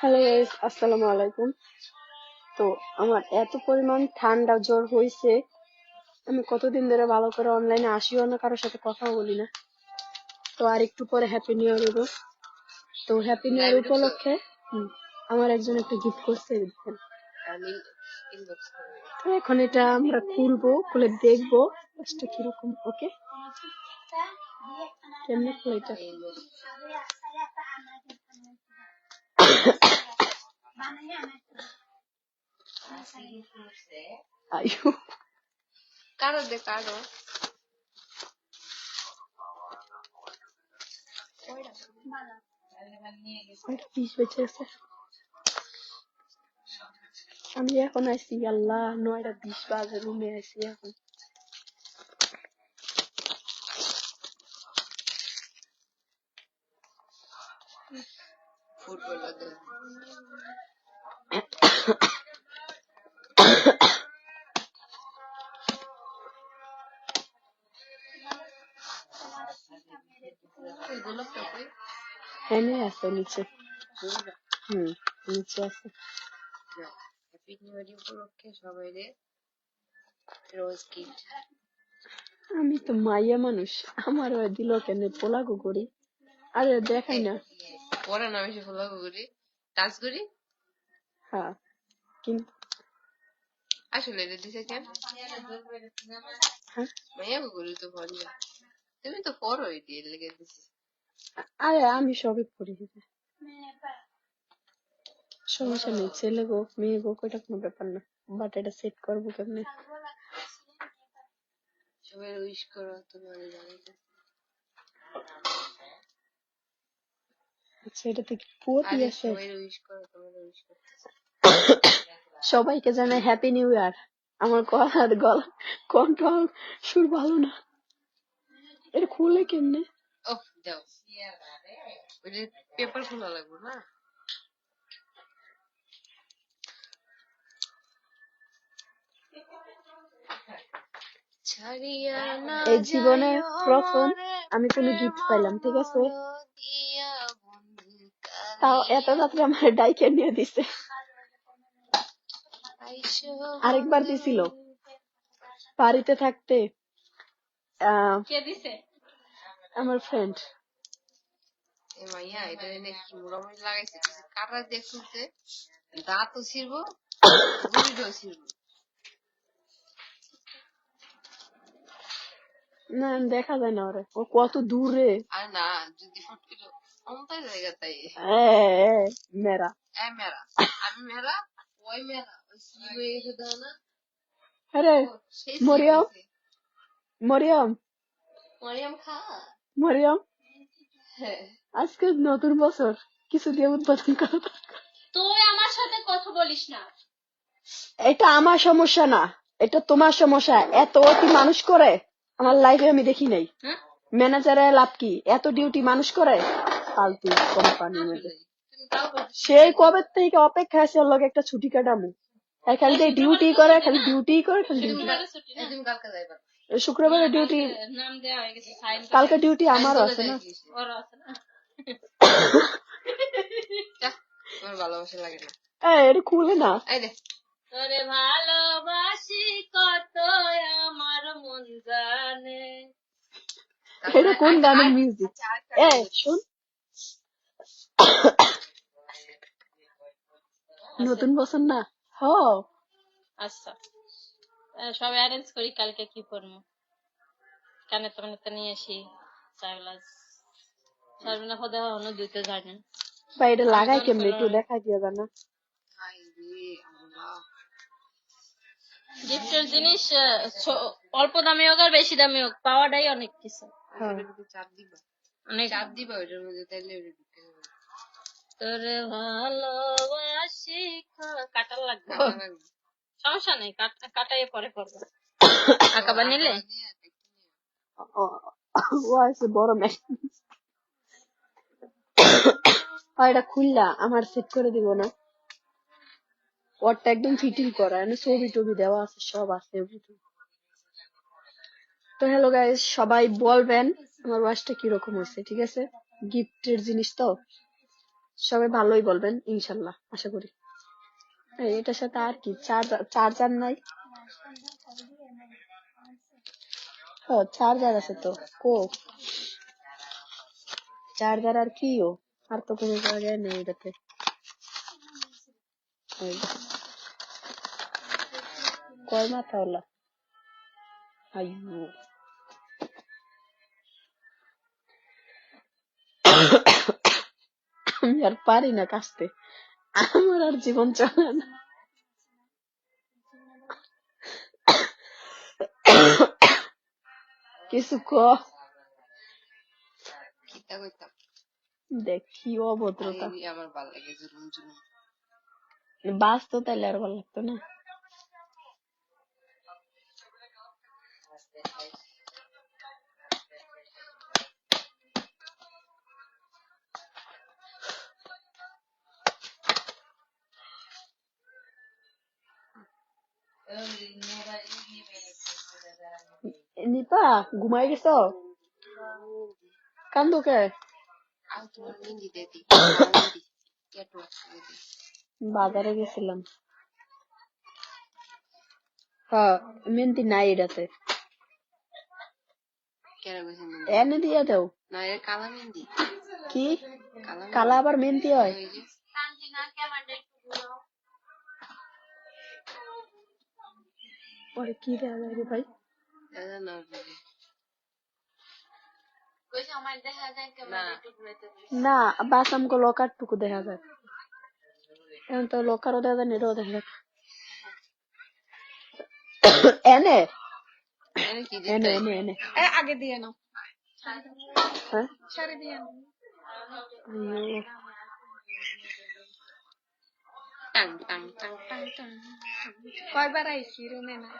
Hello guys আসসালামু আলাইকুম তো আমার এত পরিমাণ ঠান্ডা জ্বর হয়েছে আমি কতদিন ধরে ভালো করে অনলাইনে আসিও না কারোর সাথে কথাও বলি না তো আর একটু পরে হ্যাপি নিউ ইয়ার হইব তো হ্যাপি নিউ ইয়ার উপলক্ষে আমার একজন একটা গিফট করছে দেখেন। আমি ইনবক্স করব তো এখন এটা আমরা খুলবো খুলে দেখব কাজটা কীরকম ওকে কেমনে খুলে এটা ইনবক্স আয়ু কারও দে কারও কয়টা পিস বেঁচে আছে আমি এখন আইছি আল্লাহ নয়টা বিশ বাজে রুমে আইছি এখন ফুটবল দে গোলাপ কাপড় এনে আছে নিচে হুম নিচে আছে হ্যাপি উপলক্ষে সবাই রোজ গিফট আমি তো মাইয়া মানুষ। আমার দিল কেন পোলাগো করি। আরে দেখাই না। পরে না বেশি ফলো করি। টাচ করি? হ্যাঁ। কিন্তু আসলে দিছে কেন করি তো তুমি তো পড়ো এটি লেগে দিছি আরে আমি সবই পড়ি সমস্যা নেই ছেলে গো মেয়ে গো ওইটা কোনো ব্যাপার না বাট এটা সেট করব কেমনে সবাই উইশ করো তোমার জানাইতে আচ্ছা এটাতে কি আরে আছে সবাই উইশ করো তোমার উইশ করতেছে সবাইকে জানাই হ্যাপি নিউ ইয়ার আমার গলার গলা কন্ট্রোল সুর ভালো না। এটা খুলে কেমনে? ও যাও। ওই যে পেপার খোলা লাগবে না? এই জীবনে প্রথম আমি কোনো গিফট পাইলাম ঠিক আছে? তাও এত রাত্রে আমার ডাইকে নিয়ে দিছে। আরেকবার দিছিল। বাড়িতে থাকতে কে দিছে? আমার ফ্রেন্ড মাইয়া এটা এনে মোড়ামুড়ি লাগাইছে? কাটা দিয়ে খুলতে দাঁতও ছিড়বো গুড়িটাও ছিড়বো। না দেখা যায় না ওরে। ও কত দূরে। আর না যদি ফট করে অমতা জায়গা তাই। মেরা এ মেরা আমি মেরা ওই মেরা আরে মরিয়ম। মরিয়ম মরিয়ম খা মরিয়ম আজকে নতুন বছর কিছু দিয়ে উদ্বোধন করা। তুই আমার সাথে কথা বলিস না। এটা আমার সমস্যা না। এটা তোমার সমস্যা। এত অতি মানুষ করে আমার লাইফে আমি দেখি নাই। ম্যানেজারে লাভ কি? এত ডিউটি মানুষ করে? ফালতু কোম্পানির মধ্যে। সেই কবে থেকে অপেক্ষা আছে লগে একটা ছুটি কাটামু আর খালি ডিউটি করে খালি ডিউটি করে খালি ডিউটি শুক্রবারে ডিউটি কালকে ডিউটি আমারও আছে না। ওর আছে না। যা, তোমার ভালোবাসা লাগে না। এটা খুলে না। তোরে ভালোবাসি কত আমার মন জানে। এটা কোন গানের মিউজিক আচ্ছা, এ শুন। নতুন বছর না? আচ্ছা। সব অ্যারেঞ্জ করি কালকে কি করব? কানে তো মানে তো নিয়ে আসি সর্বনা খোদা জানেন বা এটা লাগাই কেমনে একটু দেখা দিয়ে জানা। গিফটের জিনিস অল্প দামি হোক আর বেশি দামি হোক পাওয়াটাই অনেক কিছু। হ্যাঁ। ওটার ভিতরে চাপ দিবা। অনেক চাপ দিবা ওটার মধ্যে তাইলে তোরে ভালোবাসি কাটার লাগবে সমস্যা নেই কাটাই পরে করব। আঁকা বানিলে নিয়ে একটা নিয়ে। ও- ও আছে বড় ম্যাচ এটা খুললা আমার সেট করে দিব না। ওরটা একদম ফিটিং করা এনে ছবি টবি দেওয়া আছে সব আছে তো হ্যালো গাইস সবাই বলবেন আমার ওয়াচটা কীরকম হয়েছে ঠিক আছে? গিফটের জিনিস তো? সবাই ভালোই বলবেন, ইনশাল্লাহ, আশা করি। এটার সাথে আর কি চার্জার চার্জার নাই। ও, চার্জার আছে তো, কো? চার্জার আর কি ও? আর তো কোনো জায়গায় নেই এটাতে। কয় মাথা ওলা আইয়ো। আমি আর পারি না কাশতে আমার আর জীবন চলে না কিছু ক দেখি কি অভদ্রতা আমার ভালো লাগে জুলুম জুলুম বাস তো তাইলে আর ভালো লাগতো না নিপা ঘুমাই গেছো কান্দো কে বাজারে গেছিলাম হ্যাঁ মেহেন্দি নাই এটাতে এনে দিয়ে দাও কি কালা কালা আবার মেহেন্দি হয় পরে কি দেওয়া যায় রে ভাই না বুঝি। না। না বাস আমগো লকার টুকু দেখা যায়। এখন তো লকারও দেখা যায় নেটও দেখা যায় এনে। এনে এনে এনে আগে দিয়ে নাও। হ্যাঁ? সারি দিয়ে নাও। টাং টাং টাং টাং টাং কয়বার আইসি রুমে না